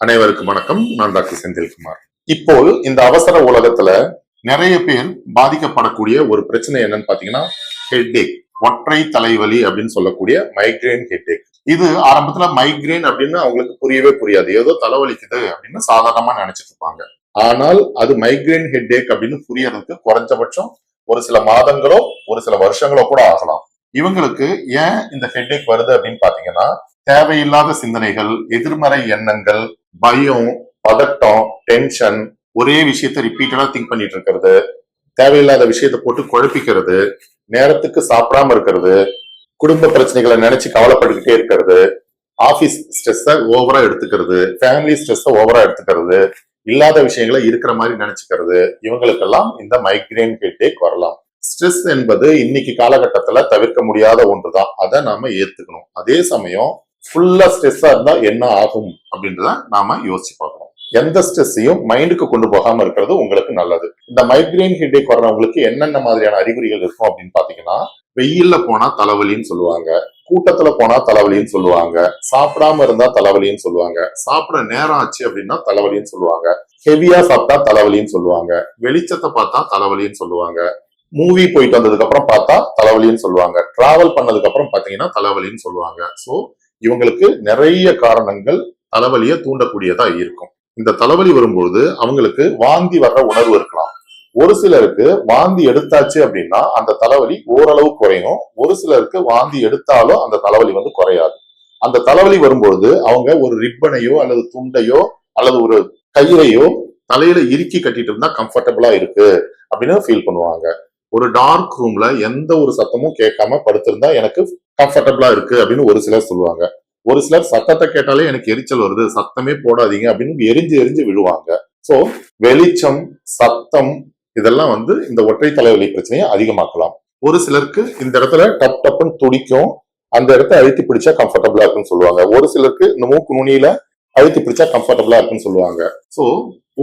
அனைவருக்கும் வணக்கம். நான் டாக்டர் செந்தில்குமார். இப்போ இந்த அவசர உலகத்துல நிறைய பேர் பாதிக்கப்படக்கூடிய ஒரு பிரச்சனை என்னன்னு பாத்தீங்கன்னா ஹெட்டேக் ஒற்றை தலைவலி அப்படின்னு சொல்லக்கூடிய மைக்ரேன் ஹெட்டேக் இது ஆரம்பத்துல மைக்ரேன் அப்படின்னு அவங்களுக்கு புரியவே புரியாது. ஏதோ தலைவலிக்குது அப்படின்னு சாதாரணமா நினைச்சிட்டு இருப்பாங்க. ஆனால் அது மைக்ரேன் ஹெட்டேக் அப்படின்னு புரியறதுக்கு குறைஞ்சபட்சம் ஒரு சில மாதங்களோ ஒரு சில வருஷங்களோ கூட ஆகலாம். இவங்களுக்கு ஏன் இந்த ஹெட்டேக் வருது அப்படின்னு பாத்தீங்கன்னா தேவையில்லாத சிந்தனைகள் எதிர்மறை எண்ணங்கள் பயம் பதட்டம் டென்ஷன் ஒரே விஷயத்த ரிப்பீட்டடா திங்க் பண்ணிட்டு இருக்கிறது. தேவையில்லாத விஷயத்த போட்டு குழப்பிக்கிறது. நேரத்துக்கு சாப்பிடாம இருக்கிறது. குடும்ப பிரச்சனைகளை நினைச்சு கவலைப்பட்டுக்கிட்டே இருக்கிறது. ஆபீஸ் ஸ்ட்ரெஸ்ஸ ஓவரா எடுத்துக்கிறது. ஃபேமிலி ஸ்ட்ரெஸ்ஸ ஓவரா எடுத்துக்கிறது. இல்லாத விஷயங்களை இருக்கிற மாதிரி நினைச்சுக்கிறது. இவங்களுக்கெல்லாம் இந்த மைக்ரேன் ஹெட்டேக் வரலாம். ஸ்ட்ரெஸ் என்பது இன்னைக்கு காலகட்டத்துல தவிர்க்க முடியாத ஒன்றுதான். அதை நாம ஏத்துக்கணும். அதே சமயம் ஃபுல்லா ஸ்ட்ரெஸ்ஸா இருந்தா என்ன ஆகும் அப்படின்றத நாம யோசிச்சு பார்க்கணும். எந்த ஸ்ட்ரெஸ்ஸையும் மைண்டுக்கு கொண்டு போகாம இருக்கிறது உங்களுக்கு நல்லது. இந்த மைக்ரேன் ஹெட்டேக் வர்றவங்களுக்கு என்னென்ன மாதிரியான அறிகுறிகள் இருக்கும் அப்படின்னு பாத்தீங்கன்னா வெயில்ல போனா தலைவலின்னு சொல்லுவாங்க. கூட்டத்துல போனா தலைவலின்னு சொல்லுவாங்க. சாப்பிடாம இருந்தா தலைவலின்னு சொல்லுவாங்க. சாப்பிட நேரம் ஆச்சு அப்படின்னா தலைவலின்னு சொல்லுவாங்க. ஹெவியா சாப்பிட்டா தலைவலின்னு சொல்லுவாங்க. வெளிச்சத்தை பார்த்தா தலைவலின்னு சொல்லுவாங்க. மூவி போயிட்டு வந்ததுக்கு அப்புறம் பார்த்தா தலைவலின்னு சொல்லுவாங்க. டிராவல் பண்ணதுக்கு அப்புறம் பாத்தீங்கன்னா தலைவலின்னு சொல்லுவாங்க. சோ இவங்களுக்கு நிறைய காரணங்கள் தலைவலியை தூண்டக்கூடியதா இருக்கும். இந்த தலைவலி வரும்பொழுது அவங்களுக்கு வாந்தி வர்ற உணர்வு இருக்கலாம். ஒரு சிலருக்கு வாந்தி எடுத்தாச்சு அப்படின்னா அந்த தலைவலி ஓரளவு குறையும். ஒரு சிலருக்கு வாந்தி எடுத்தாலும் அந்த தலைவலி வந்து குறையாது. அந்த தலைவலி வரும்பொழுது அவங்க ஒரு ரிப்பனையோ அல்லது துண்டையோ அல்லது ஒரு கயிறையோ தலையில இறுக்கி கட்டிட்டு இருந்தா கம்ஃபர்டபுளா இருக்கு அப்படின்னு ஃபீல் பண்ணுவாங்க. ஒரு டார்க் ரூம்ல எந்த ஒரு சத்தமும் கேட்காம படுத்திருந்தா எனக்கு கம்ஃபர்டபுளா இருக்கு அப்படின்னு ஒரு சிலர் சொல்லுவாங்க. ஒரு சிலர் சத்தத்தை கேட்டாலே எனக்கு எரிச்சல் வருது சத்தமே போடாதீங்க அப்படின்னு எரிஞ்சு எரிஞ்சு விழுவாங்க. ஸோ வெளிச்சம் சத்தம் இதெல்லாம் வந்து இந்த ஒற்றை தலைவலி பிரச்சனையை அதிகமாக்கலாம். ஒரு சிலருக்கு இந்த இடத்துல டப் டப்புன்னு துடிக்கும் அந்த இடத்த அழுத்தி பிடிச்சா கம்ஃபர்டபுளா இருக்குன்னு சொல்லுவாங்க. ஒரு சிலருக்கு இந்த மூக்கு நுனியில அழுத்தி பிடிச்சா கம்ஃபர்டபுளா இருக்குன்னு சொல்லுவாங்க. ஸோ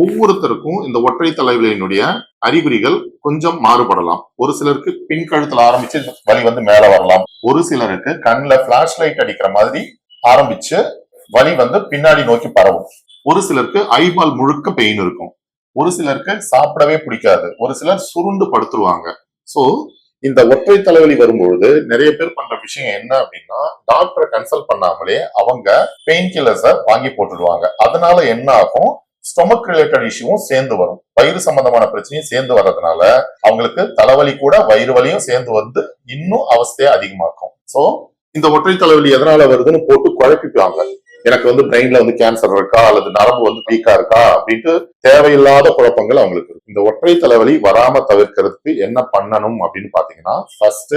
ஒவ்வொருத்தருக்கும் இந்த ஒற்றை தலைவலியினுடைய அறிகுறிகள் கொஞ்சம் மாறுபடலாம். ஒரு சிலருக்கு பின் கழுத்துல ஆரம்பிச்சு வலி வந்து மேல வரலாம். ஒரு சிலருக்கு கண்ணில் பிளாஷ் லைட் அடிக்கிற மாதிரி ஆரம்பிச்சு வலி வந்து பின்னாடி நோக்கி பரவும். ஒரு சிலருக்கு ஐபால் முழுக்க பெயின் இருக்கும். ஒரு சிலருக்கு சாப்பிடவே பிடிக்காது. ஒரு சிலர் சுருண்டு படுத்துருவாங்க. சோ இந்த ஒற்றை தலைவலி வரும்பொழுது நிறைய பேர் பண்ற விஷயம் என்ன அப்படின்னா டாக்டரை கன்சல்ட் பண்ணாமலே அவங்க பெயின் கில்லர்ஸ வாங்கி போட்டுடுவாங்க. அதனால என்ன ஆகும்? ஸ்டொமக் ரிலேட்டட் இஷ்யூவும் சேர்ந்து வரும். வயிறு சம்பந்தமான பிரச்சனையும் சேர்ந்து வர்றதுனால அவங்களுக்கு தலைவலி கூட வயிறு வலியும் சேர்ந்து வந்து இன்னும் அவஸ்தையை அதிகமாக்கும். சோ இந்த ஒற்றை தலைவலி எதனால வருதுன்னு போட்டு குழப்பிப்பாங்க. எனக்கு வந்து பிரெயின்ல வந்து கேன்சர் இருக்கா? அல்லது நரம்பு வந்து வீக்கா இருக்கா? அப்படின்ட்டு தேவையில்லாத குழப்பங்கள் அவங்களுக்கு இருக்கு. இந்த ஒற்றை தலைவலி வராம தவிர்க்கிறதுக்கு என்ன பண்ணணும் அப்படின்னு பாத்தீங்கன்னா first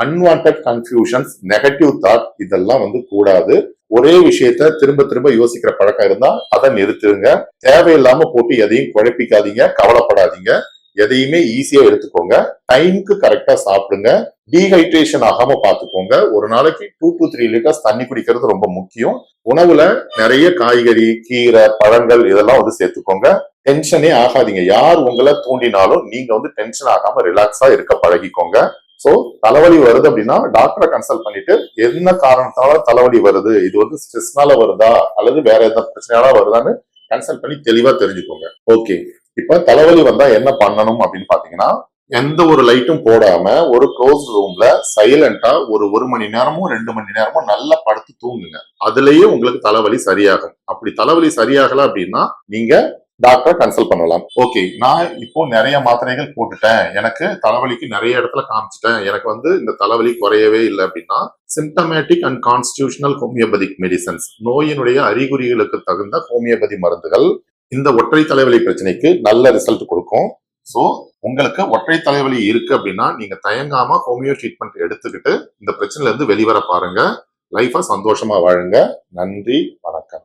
unwanted confusions negative thought இதெல்லாம் வந்து கூடாது. ஒரே விஷயத்த திரும்ப திரும்ப யோசிக்கிற பழக்கம் இருந்தா அதை நிறுத்துங்க. தேவையில்லாம போட்டு எதையும் குழப்பிக்காதீங்க கவலைப்படாதீங்க. எதையுமே ஈஸியா எடுத்துக்கோங்க. டைமுக்கு கரெக்டா சாப்பிடுங்க. டீஹைட்ரேஷன் ஆகாம பாத்துக்கோங்க ஒரு நாளைக்கு டூ டு த்ரீ லிட்டர்ஸ் தண்ணி குடிக்கிறது ரொம்ப முக்கியம். உணவுல நிறைய காய்கறி கீரை பழங்கள் இதெல்லாம் வந்து சேர்த்துக்கோங்க. டென்ஷனே ஆகாதீங்க. யார் உங்களை தூண்டினாலும் நீங்க வந்து டென்ஷன் ஆகாம ரிலாக்ஸா இருக்க பழகிக்கோங்க. ஸோ தலைவலி வருது அப்படின்னா டாக்டரை கன்சல்ட் பண்ணிட்டு என்ன காரணத்தால தலைவலி வருது? இது வந்து ஸ்ட்ரெஸ்னால வருதா? அல்லது வேற எந்த பிரச்சனையால வருதான்னு கன்சல்ட் பண்ணி தெளிவா தெரிஞ்சுக்கோங்க. ஓகே இப்ப தலைவலி வந்தா என்ன பண்ணணும் அப்படின்னு பாத்தீங்கன்னா எந்த ஒரு லைட்டும் போடாம ஒரு க்ளோஸ் ரூம்ல சைலண்டா ஒரு ஒரு மணி நேரமும் ரெண்டு மணி நேரமும் நல்லா படுத்து தூங்குங்க. அதுலயே உங்களுக்கு தலைவலி சரியாகும். அப்படி தலைவலி சரியாகல அப்படின்னா நீங்க டாக்டரை கன்சல்ட் பண்ணலாம். ஓகே நான் இப்போ நிறைய மாத்திரைகள் போட்டுட்டேன். எனக்கு தலைவலிக்கு நிறைய இடத்துல காமிச்சிட்டேன். எனக்கு வந்து இந்த தலைவலி குறையவே இல்லை அப்படின்னா symptomatic and constitutional homeopathic medicines நோயினுடைய அறிகுறிகளுக்கு தகுந்த ஹோமியோபதி மருந்துகள் இந்த ஒற்றை தலைவலி பிரச்சனைக்கு நல்ல ரிசல்ட் கொடுக்கும். ஸோ உங்களுக்கு ஒற்றை தலைவலி இருக்கு அப்படின்னா நீங்க தயங்காம ஹோமியோ ட்ரீட்மெண்ட் எடுத்துக்கிட்டு இந்த பிரச்சனையில இருந்து வெளிவர பாருங்க. லைஃபை சந்தோஷமா வாழுங்க. நன்றி வணக்கம்.